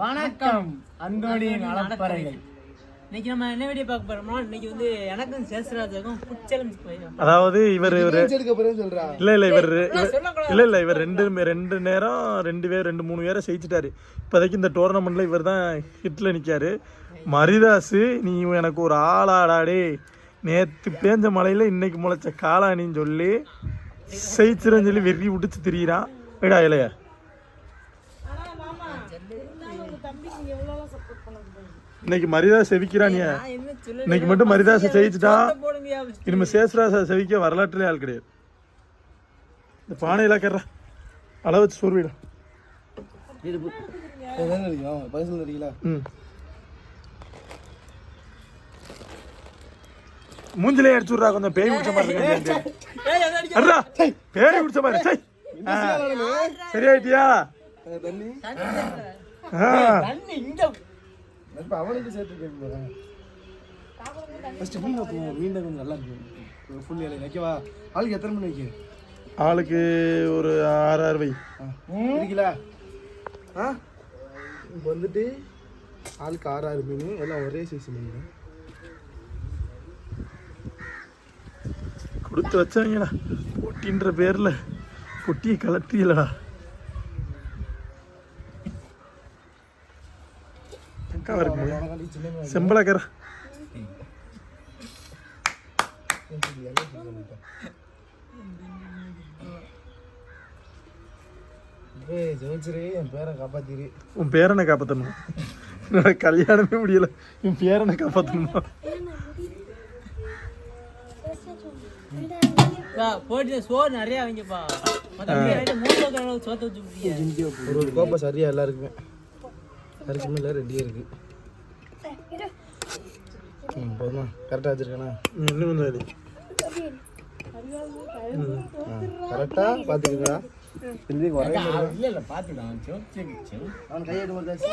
வணக்கம். அந்தோணியின் அளப்பறைகள். இன்னைக்கு நம்ம என்ன வீடியோ பார்க்க போறோம்னா இன்னைக்கு வந்து எனக்கும் சேஸ்வராஜுக்கும் ஃபுட் சேலஞ்ச் போயிடும். அதாவது இவர் இவர் இல்ல இல்ல இவர். இல்ல இல்ல இவர் ரெண்டு ரெண்டு நேரம் ரெண்டு பேர் ரெண்டு மூணு பேரை ஜெயிச்சிட்டாரு இப்போதைக்கு இந்த டோர்னமெண்ட்ல இவர் தான் ஹிட்ல நிக்காரு. மரிதாஸ் நீ எனக்கு ஒரு ஆளாடாடே நேத்து பேஞ்ச மழையில இன்னைக்கு முளைச்ச காளானின்னு சொல்லி ஜெயிச்சிரன்னு சொல்லி வெறி விட்டுச்சு திரியிறான். விடா இலைய இன்னைக்கு மரிதாஸ் செவிக்கிறான் நீ? நான் என்ன சொல்லல? இன்னைக்கு மட்டும் ஜெயிச்சுட்டா போடுங்கயா இனிமே சேஸ்ராச செவிக்க வரலாற்றுல ஆள் கிடையாது. இந்த பானையெல்லாம் கர்றா. அளவு வச்சு சொருவிடா மூஞ்சிலே அடிச்சு விட்றா கொஞ்சம் பேய் பிடிச்ச மாதிரி இருக்கு பேய் பிடிச்ச மாதிரி சை ஆ, சரியாயிட்டியா தண்ணி ஆ, தண்ணி இங்க இப்ப அவனுக்கு சேர்த்து கேட்க ஃபர்ஸ்ட் மீன் வைப்போம் மீன் கொஞ்சம் நல்லா இருக்கும் ஃபுல் இலையில வைக்கவா ஆளுக்கு எத்தனை மணி வைக்க? ஆளுக்கு ஒரு ஆறு ஆறு வை. இருக்கீங்களா ஆ? இப்போ வந்துட்டு ஆளுக்கு ஆறு ஆறு மீன். எல்லாம் ஒரே சைஸ் மீன். கொடுத்து வச்சாங்கடா பொட்டின்ற பேர்ல பொட்டியை கலட்டியலடா பக்காவா இருக்கு முடியும் உனக்காண்டி சின்ன மீன் செம்பளக்கரா என் உன் பேரனை காப்பாற்றணும் என்னோட கல்யாணமே முடியல. உன் பேரனை காப்பாற்றணுமா வா, போட்டு சோறு நிறைய வைங்கப்பா. ஒரு கோப்பை சரியா எல்லாருக்குமே. எல்லாருக்குமே ரெடியாக இருக்கு. போதுமா கரெக்டாக வச்சிருக்கேனா? நீ இன்னும் கொஞ்சம் இது. கரெக்டாக பார்த்துக்கா திரும்பி இல்ல இல்ல பாத்துக்கலாம் சோத்து அவன் கையெடு முடிச்சாச்சு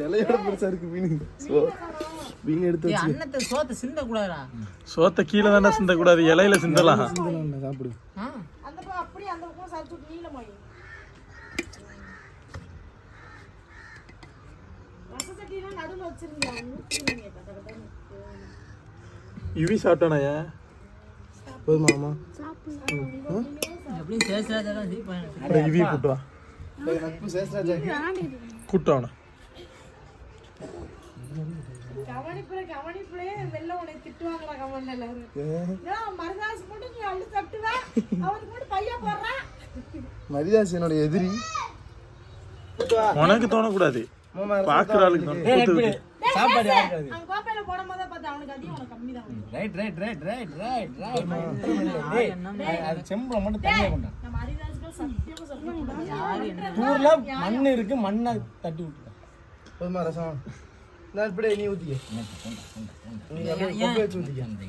இலையோட பெருசா இருக்கு மீன். மீன் எடுத்து வச்சு சோத்தை சிந்த கூடாதா சோத்தை கீழே தானே சிந்தக்கூடாது இலையில சிந்தலாம். சாப்பிடு இவி சாப்பிட்டானாயா போதுமா அம்மா? எப்படியும் சேஸ்வராஜா தான் ஜெயிப்பாங்க அப்புறம் இவி கூட்டு வா நட்பு சேஸ்ராஜா கூட்டு அவனை கவனிப்புல கவனிப்புல வெளில உன்னை திட்டுவாங்களா கவனில எல்லாரும். ஏன் மருதாஸ் மட்டும் நீ அள்ளி தட்டுவ அவனுக்கு மட்டும் பையா போடுறான் மரிதாஸ் என்னோட எதிரி. உனக்கு தோணக்கூடாது. பாக்குற ஆளுக்கு விட்டு. சாப்பாடு அவன் கோப்பையில போடும் போதே பார்த்து அவனுக்கு அதிகம் உனக்கு கம்மி தான். Right right right right right right அது செம்பளம் மட்டும் தனியா கொண்டா. நம்ம சத்தியமா மண் இருக்கு மண்ணை தட்டி விட்டுட்டா. போதுமா ரசம்? நான் இப்படியே நீ ஊத்திக்க. நீ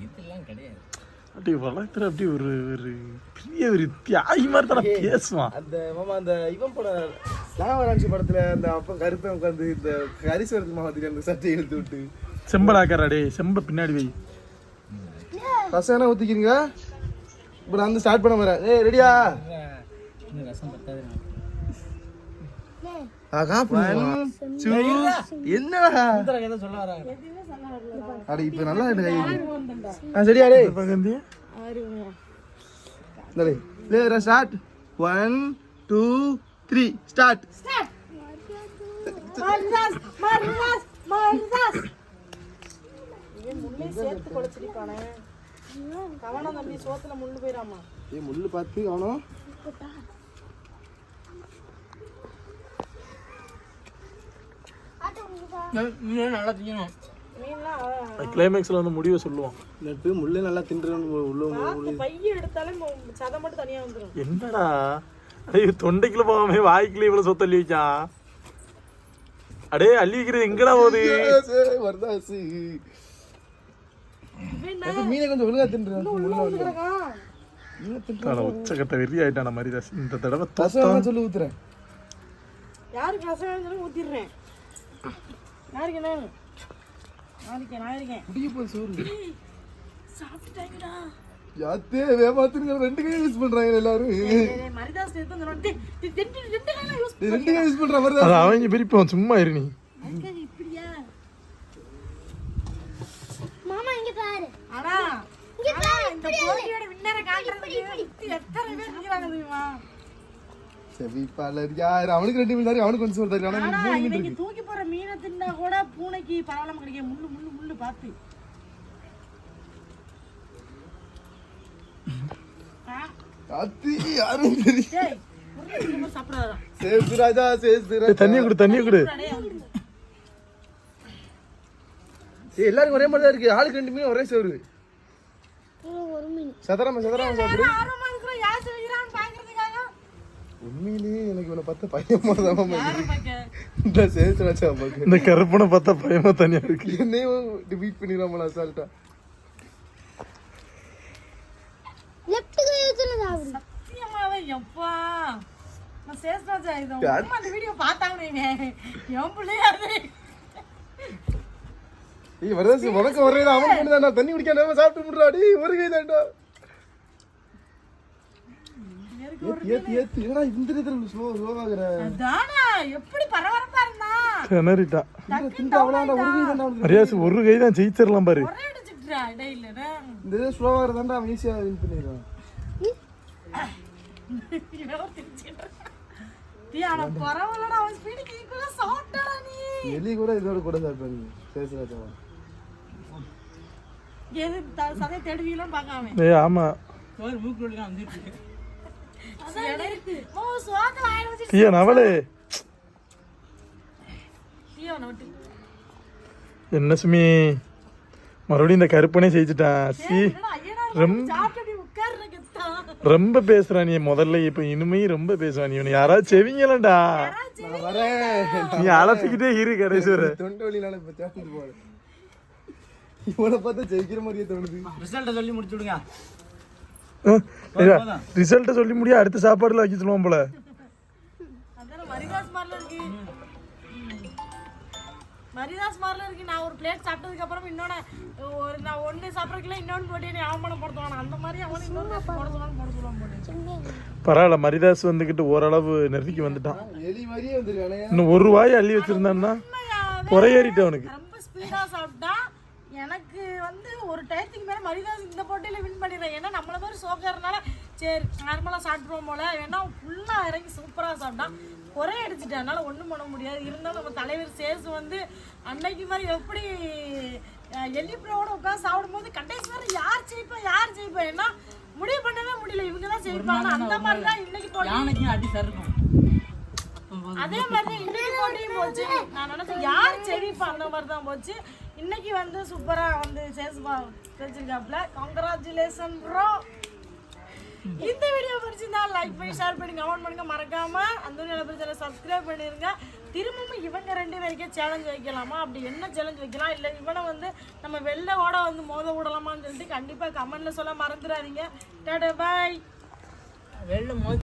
இதெல்லாம் கிடையாது. அப்படி வளர்த்துற அப்படி ஒரு ஒரு பெரிய ஒரு தியாகி மாதிரி தானே பேசுவான். அந்த மாமா அந்த இவன் பட லாவராட்சி படத்துல அந்த அப்ப கருப்பை உட்காந்து இந்த கரிசவரத்து மாவத்துக்கு அந்த சட்டையை இழுத்து விட்டு. செம்பலாக்காரா டே செம்ப பின்னாடி வை. ரசம் என்ன ஊத்திக்கிறீங்க இப்போ நான் வந்து ஸ்டார்ட் பண்ண போறேன். ஏய் ரெடியா ஆகா என்னடா? சொல்ல வராங்க. அட இப்போ நல்லா இருக்கு சரியா டேய் பகந்தி சரி லே start one two three start மருதாஸ் மருதாஸ் மருதாஸ் இவன் சேர்த்து குழச்சிருப்பானே கவனம் தம்பி சோத்துல முள்ளு போயிடாமா ஏய் முள்ளு பார்த்து அவனும் இன்னும் நல்லா திங்கணும் கிளைமேக்ஸ்ல வந்து முடிவை சொல்லுவான். நட்டு முள்ளு நல்லா தின்றுன்னு உள்ள பார்த்து பைய எடுத்தாலே சதை மட்டும் தனியா வந்துடும் என்னடா? ஐயோ தொண்டைக்குள்ள போகாம வாய்க்குள்ள இவ்வளவு சொத்து அள்ளி வச்சான். அடே அள்ளி வைக்கிறது எங்கடா போகுது? வரதாசு. மீனை கொஞ்சம் ஒழுங்கா தின்றுறேன் வெறி ஆயிட்டான மாதிரி இந்த தடவை ரசம் வேணா சொல்லி ஊத்துறேன். யாருக்கு ரசம் வேணும்னு ஊத்திடுறேன். யாருக்கு என்ன நாளைக்கு நான் இருக்கேன் முடிய போய் சோறு. யாத்தே ரெண்டு கை யூஸ் பண்றாங்க எல்லாரும். மரிதாஸ் ரெண்டு யூஸ் கை பண்ற மாதிரி அது தான் அவங்க பிரிப்போம் சும்மா இரு நீ. மாமா இங்க பாரு. ஆனா ஆனா இந்த போட்டியோட வின்னரை காட்டுறதுக்கு எத்தனை பேர் நிக்கிறாங்க தெரியுமா? செவிப்பாளர் யார்? அவனுக்கு ரெண்டு தாரு அவனுக்கு கொஞ்சம் சொல்றாரு ஆனா ஆனா மூணு தின்னா கூட பூனைக்கு பரவாயில்லாம கிடைக்கும் முள்ளு முள்ளு முள்ளு பார்த்து. எல்லாருக்கும் ஒரே மாதிரி தான் இருக்கு. ஆளுக்கு ரெண்டு மீன் ஒரே மீன். சதராம சதராம சாப்பிடு. உண்மையிலேயே எனக்கு இவனை பார்த்த. பார்க்க? இந்த சேசு ராஜா பார்க்க. இந்த கருப்பனை பார்த்தா பயமா தனியா இருக்கு. என்னையும் டிபீட் பண்ணிடலாமா அசால்ட்டா லெஃப்ட் கை வச்சுல சாப்பிடு சத்தியமாவே எப்பா? நான் சேஸ்ராஜா இது உங்க அந்த வீடியோ பார்த்தாங்க என் பிள்ளையா ஏய் வரதாசி உனக்கு ஒரே தான் அவனுக்கு தண்ணி குடிக்காம சாப்பிட்டு முடுறாடி ஒரு கை தான்டா ஏத்து ஏத்து என்னடா இந்த ஸ்லோ ஸ்லோவாகிற அதானா? எப்படி பரபரப்பா இருந்தா? திணறிட்டா. திண்டு அவ்வளோடா ஒரு கை மரியாதை ஒரு கை தான் ஜெயிச்சிடலாம் பாரு. ஒரே அடிச்சுட்டுறா இடையில. இந்த இது ஸ்லோவாகிற தான்டா அவன் ஈஸியாக வின் பண்ணிடுறான். ஆனா பரவாயில்லடா அவன் ஸ்பீடுக்கு ஈக்குவலா சாப்பிட்டாடா நீ. எலி கூட இதோட கூட சாப்பிட்டாங்க சேசு ராஜா எது த- சதையை தேடுவீங்களோன்னு பார்க்காம. ஏய் ஆமா. வந்துட்டு ஐயோ நோட்டு என்ன சுமி? மறுபடியும் இந்த கருப்பனே ஜெயிச்சிட்டான் சி. ரொம்ப- ரொம்ப பேசுறான் நீ முதல்ல இப்ப இனிமையும் ரொம்ப பேசுவான் நீ இவனை யாராவது செவிங்களா நான் வரேன். நீ அலப்பிக்கிட்டே இரு கடைசி வரை இவனை பார்த்தா ஜெயிக்கிற மாதிரியே தோணுது. ரிசல்ட்டை சொல்லி முடிச்சு விடுங்க ரிசல்ட்டை சொல்லி முடிய அடுத்த சாப்பாடுல வைக்க சொல்லுவான் போல மரிதாஸ் மாதிரில இருக்கு. மரிதாஸ் மாதிரில இருக்கு. நான் ஒரு பிளேட் சாப்பிட்டதுக்கு அப்புறம் இன்னொன்னு ஒரு நான் ஒண்ணு சாப்பிட்றதுக்குள்ள இன்னொன்னு போட்டு நீ அவமானம் போடுவான் அந்த மாதிரி அவன் இன்னொன்று போட போட்டு. பரவாயில்ல மரிதாஸ் வந்துகிட்டு ஓரளவு நெருக்கி வந்துட்டான். எலி மாதிரியே வந்துருக்கானே இன்னும் ஒரு வாய் அள்ளி வச்சிருந்தான்னா குறையேறிட்டு அவனுக்கு. ரொம்ப ஸ்பீடா சாப்பிட்டா எனக்கு வந்து ஒரு டயத்துக்கு மேல மரிதாஸ் இந்த போட்டியில வின் பண்ணிடுறேன். ஏன்னா நம்மள மாதிரி சோக்கறனால சரி நார்மலா சாப்பிட்டுருவோம் போல. ஏன்னா ஃபுல்லா இறங்கி சூப்பரா சாப்பிட்டான் குறை அடிச்சுட்டேன் அதனால ஒண்ணும் பண்ண முடியாது. இருந்தாலும் நம்ம தலைவர் சேசு வந்து அன்னைக்கு மாதிரி எப்படி எல்லிப்புறோட உட்காந்து சாப்பிடும்போது கடைசி வரை யார் ஜெயிப்பா யார் ஜெயிப்பா? ஏன்னா முடிவு பண்ணவே முடியல. இவங்க தான் ஜெயிப்பாங்க. அந்த மாதிரி தான் இன்னைக்கு போட்டி. அதே மாதிரி இன்னைக்கு போட்டியும் போச்சு. நான் நினைச்சேன் யார் ஜெயிப்பா? அந்த மாதிரி தான் போச்சு. இன்னைக்கு வந்து சூப்பரா வந்து சேசுபா ஜெயிச்சிருக்காப்ல கங்க்ராச்சுலேஷன் ப்ரோ இந்த வீடியோ பிடிச்சிருந்தா லைக் பண்ணி ஷேர் பண்ணி கமெண்ட் பண்ணுங்க. மறக்காம அந்த பிரச்சனை சப்ஸ்கிரைப் பண்ணிருங்க. திரும்பவும் இவங்க ரெண்டு பேருக்கே சேலஞ்ச் வைக்கலாமா? அப்படி என்ன சேலஞ்ச் வைக்கலாம்? இல்லை இவனை வந்து நம்ம வெளில ஓட வந்து மோத விடலாமான்னு சொல்லிட்டு கண்டிப்பாக கமெண்ட்ல சொல்ல மறந்துடாதீங்க. டாடா பாய் வெள்ளம் மோதி